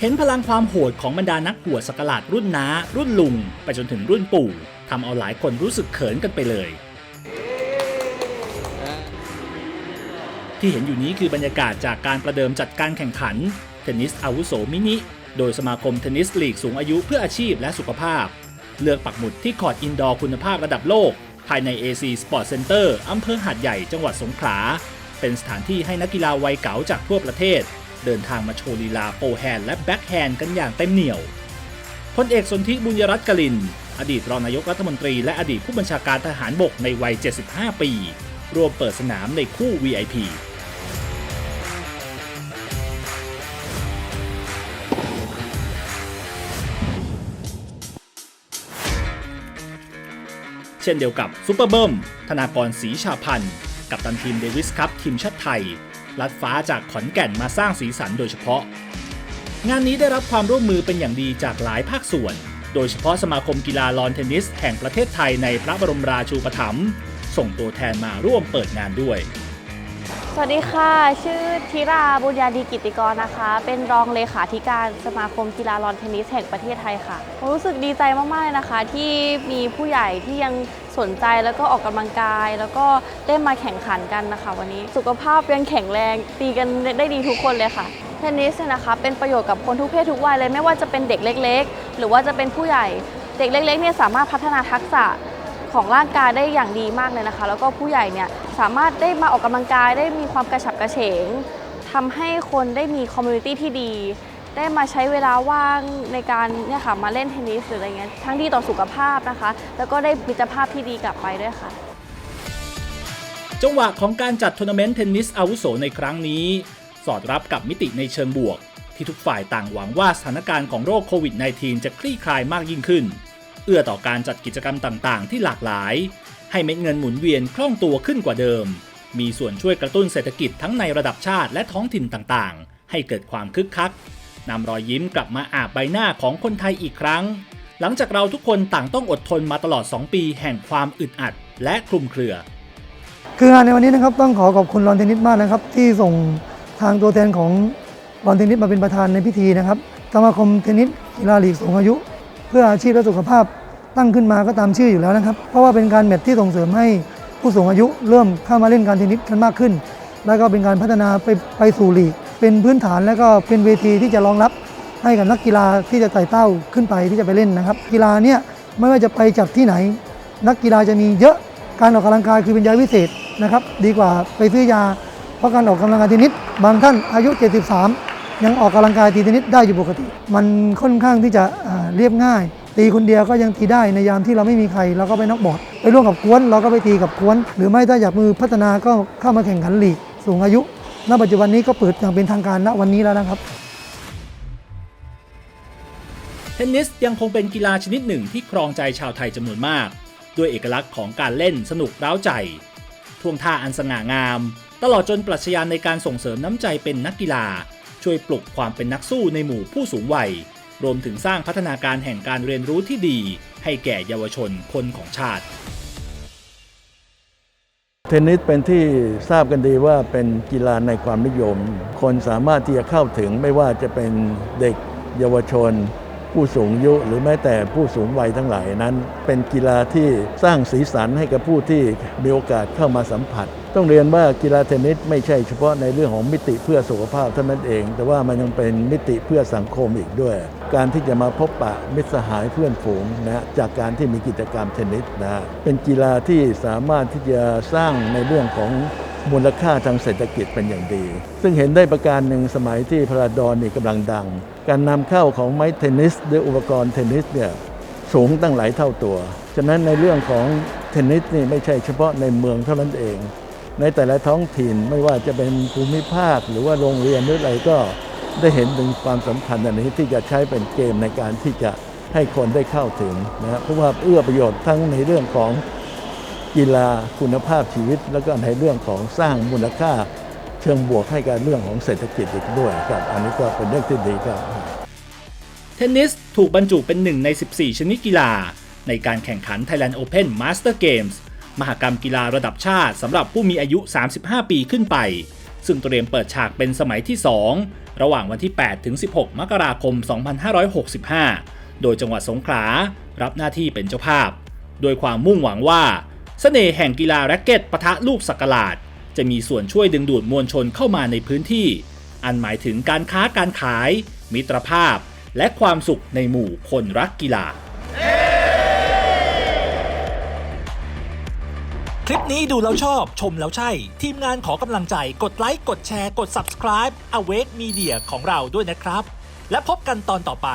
เห็นพลังความโหดของบรรดานักหัวสกลาดรุ่นน้า รุ่นลุง ไปจนถึงรุ่นปู่ทำเอาหลายคนรู้สึกเขินกันไปเลย ที่เห็นอยู่นี้คือบรรยากาศจากการประเดิมจัดการแข่งขัน เทนนิสอาวุโสมินิ โดยสมาคมเทนนิสลีกสูงอายุเพื่ออาชีพและสุขภาพ เลือกปักหมุดที่คอร์ดอินดอร์คุณภาพระดับโลก ภายใน AC Sport Center อำเภอหาดใหญ่จังหวัดสงขลาเป็นสถานที่ให้นักกีฬาวัยเก๋าจากทั่วประเทศ เดินทางมาโชว์ลีลาโฟแฮนด์และแบ็คแฮนด์กันอย่างเต็มเหนี่ยวพลเอกสนธิบุญยรัตน์กลิน อดีตรองนายกรัฐมนตรีและอดีตผู้บัญชาการทหารบกในวัย 75 ปี รวมเปิดสนามในคู่ VIP เช่นเดียวกับซูเปอร์เบิ้มธนากรศรีชาพันธ์ กับตันทีมเดวิสคัพทีมชาติไทย ลัดฟ้าจากขอนแก่นมาสร้างสีสันโดยเฉพาะ งานนี้ได้รับความร่วมมือเป็นอย่างดีจากหลายภาคส่วน โดยเฉพาะสมาคมกีฬาลอนเทนนิส แห่งประเทศไทยในพระบรมราชูปถัมภ์ส่งตัวแทนมาร่วมเปิดงานด้วย สวัสดีค่ะ ชื่อธิราบุญญาดีกิติกรนะคะ เป็นรองเลขาธิการสมาคมกีฬาลอนเทนนิสแห่งประเทศไทยค่ะ รู้สึกดีใจมากๆเลยนะคะ ที่มีผู้ใหญ่ที่ยัง สนใจแล้วก็ออกกำลังกาย แล้วก็ได้มาแข่งขันกันนะคะ วันนี้สุขภาพยังแข็งแรงตีกันได้ดีทุกคนเลยค่ะเทนนิสนะคะเป็นประโยชน์กับคนทุกเพศทุกวัยเลยไม่ว่าจะเป็นเด็กเล็ก ๆ หรือว่าจะเป็นผู้ใหญ่เด็กเล็กๆเนี่ยสามารถพัฒนาทักษะของร่างกายได้อย่างดีมากเลยนะคะ แล้วก็ผู้ใหญ่เนี่ยสามารถได้มาออกกำลังกายได้มีความกระฉับกระเฉงทำให้คนได้มีคอมมูนิตี้ที่ดี ได้มาใช้เวลาว่างในการเนี่ยค่ะมาเล่นเทนนิสหรืออะไรเงี้ยทั้งดีต่อสุขภาพนะคะ แล้วก็ได้มิตรภาพที่ดีกลับไปด้วยค่ะ จังหวะของการจัดทัวร์นาเมนต์เทนนิสอาวุโสในครั้งนี้ สอดรับกับมิติในเชิงบวก ที่ทุกฝ่ายต่างหวังว่าสถานการณ์ของโรคโควิด -19 จะคลี่คลายมากยิ่งขึ้น เอื้อต่อการจัดกิจกรรมต่างๆ ที่หลากหลาย ให้เม็ดเงินหมุนเวียนคล่องตัวขึ้นกว่าเดิม มีส่วนช่วยกระตุ้นเศรษฐกิจทั้งในระดับชาติและท้องถิ่นต่างๆ ให้เกิดความคึกคัก นำรอยยิ้มกลับมาอาบใบหน้าของคนไทยอีกครั้ง หลังจากเราทุกคนต่างต้องอดทนมาตลอด 2 ปีแห่งความอึดอัดและคลุมเครือ คืองานในวันนี้นะครับต้องขอขอบคุณรอนเทนนิสมากนะครับ ที่ส่งทางตัวแทนของรอนเทนนิสมาเป็นประธานในพิธีนะครับสมาคมเทนนิสกีฬาลีกสูงอายุ เพื่ออาชีพและสุขภาพตั้งขึ้นมาก็ตามชื่ออยู่แล้วนะครับ เพราะว่าเป็นการแมตช์ที่ส่งเสริมให้ผู้สูงอายุ เริ่มเข้ามาเล่นการเทนนิสกันมากขึ้น แล้วก็เป็นการพัฒนาไปไปสู่ลีก เป็นพื้นฐานและก็เป็นเวทีที่จะรองรับให้กับนักกีฬาที่จะไต่เต้าขึ้นไปที่จะไปเล่นนะครับ กีฬาเนี่ยไม่ว่าจะไปจัดที่ไหน นักกีฬาจะมีเยอะการออกกำลังกายคือเป็นยาวิเศษนะครับ ดีกว่าไปซื้อยา เพราะการออกกำลังกายทนนิสบางท่านอายุ 73 ยังออกกำลังกายตีทนนิสได้อยู่ปกติ มันค่อนข้างที่จะเรียบง่าย ตีคนเดียวก็ยังตีได้ในยามที่เราไม่มีใครเราก็ไปน็อกบอร์ดไปร่วมกับกวนเราก็ไปตีกับกวน หรือไม่ถ้าอยากมือพัฒนาก็เข้ามาแข่งขันลีกสูงอายุ ณปัจจุบันนี้ก็เปิดอย่างเป็นทางการณวันนี้แล้วนะครับ เทนนิสยังคงเป็นกีฬาชนิดหนึ่งที่ครองใจชาวไทยจำนวนมาก ด้วยเอกลักษณ์ของการเล่นสนุกร้าวใจ ท่วงท่าอันสง่างาม ตลอดจนปรัชญาในการส่งเสริมน้ำใจเป็นนักกีฬา ช่วยปลุกความเป็นนักสู้ในหมู่ผู้สูงวัย รวมถึงสร้างพัฒนาการแห่งการเรียนรู้ที่ดี ให้แก่เยาวชนคนของชาติ ทนนิสเป็นที่ทราบกันดีว่าเป็นกีฬาในความนิยม คนสามารถที่จะเข้าถึงไม่ว่าจะเป็นเด็กเยาวชน ผู้สูงอายุหรือแม้แต่ผู้สูงวัยทั้งหลายนั้น เป็นกีฬาที่สร้างสีสันให้กับผู้ที่มีโอกาสเข้ามาสัมผัส ต้องเรียนว่ากีฬาเทนนิสไม่ใช่เฉพาะในเรื่องของมิติเพื่อสุขภาพเท่านั้นเอง แต่ว่ามันยังเป็นมิติเพื่อสังคมอีกด้วย การที่จะมาพบปะมิตรสหายเพื่อนฝูงนะจากการที่มีกิจกรรมเทนนิสนะเป็นกีฬาที่สามารถที่จะสร้างในเรื่องของ มูลค่าทางเศรษฐกิจเป็นอย่างดี ซึ่งเห็นได้ประการหนึ่งสมัยที่พระราดอนนี่กำลังดัง การนำเข้าของไม้เทนนิสหรืออุปกรณ์เทนนิสเนี่ยสูงตั้งหลายเท่าตัว ฉะนั้นในเรื่องของเทนนิสนี่ไม่ใช่เฉพาะในเมืองเท่านั้นเอง ในแต่ละท้องถิ่นไม่ว่าจะเป็นภูมิภาคหรือว่าโรงเรียนหรืออะไรก็ได้เห็นถึงความสำคัญอันนี้ที่จะใช้เป็นเกมในการที่จะให้คนได้เข้าถึงนะเพราะว่าเอื้อประโยชน์ทั้งในเรื่องของ กีฬาคุณภาพชีวิต แล้วก็ในเรื่องของสร้างมูลค่า เชิงบวกให้กับเรื่องของเศรษฐกิจอีกด้วยครับอันนี้ก็เป็นเรื่องที่ดีครับ เทนนิสถูกบรรจุเป็นหนึ่งใน 14 ชนิดกีฬา ในการแข่งขัน Thailand Open Master Games มหกรรมกีฬาระดับชาติสำหรับผู้มีอายุ 35 ปีขึ้นไป ซึ่งเตรียมเปิดฉากเป็นสมัยที่ 2 ระหว่างวันที่ 8 ถึง 16 มกราคม 2565 โดยจังหวัดสงขลารับหน้าที่เป็นเจ้าภาพ โดยความมุ่งหวังว่า เสน่ห์แห่งกีฬาแร็กเก็ตปะทะลูกสักหลาด จะมีส่วนช่วยดึงดูดมวลชนเข้ามาในพื้นที่ อันหมายถึงการค้าการขาย มิตรภาพ และความสุขในหมู่คนรักกีฬา คลิปนี้ดูแล้วชอบชมแล้วใช่ ทีมงานขอกำลังใจกดไลค์ กดแชร์ กด subscribe Awake Media ของเราด้วยนะครับ และพบกันตอนต่อไป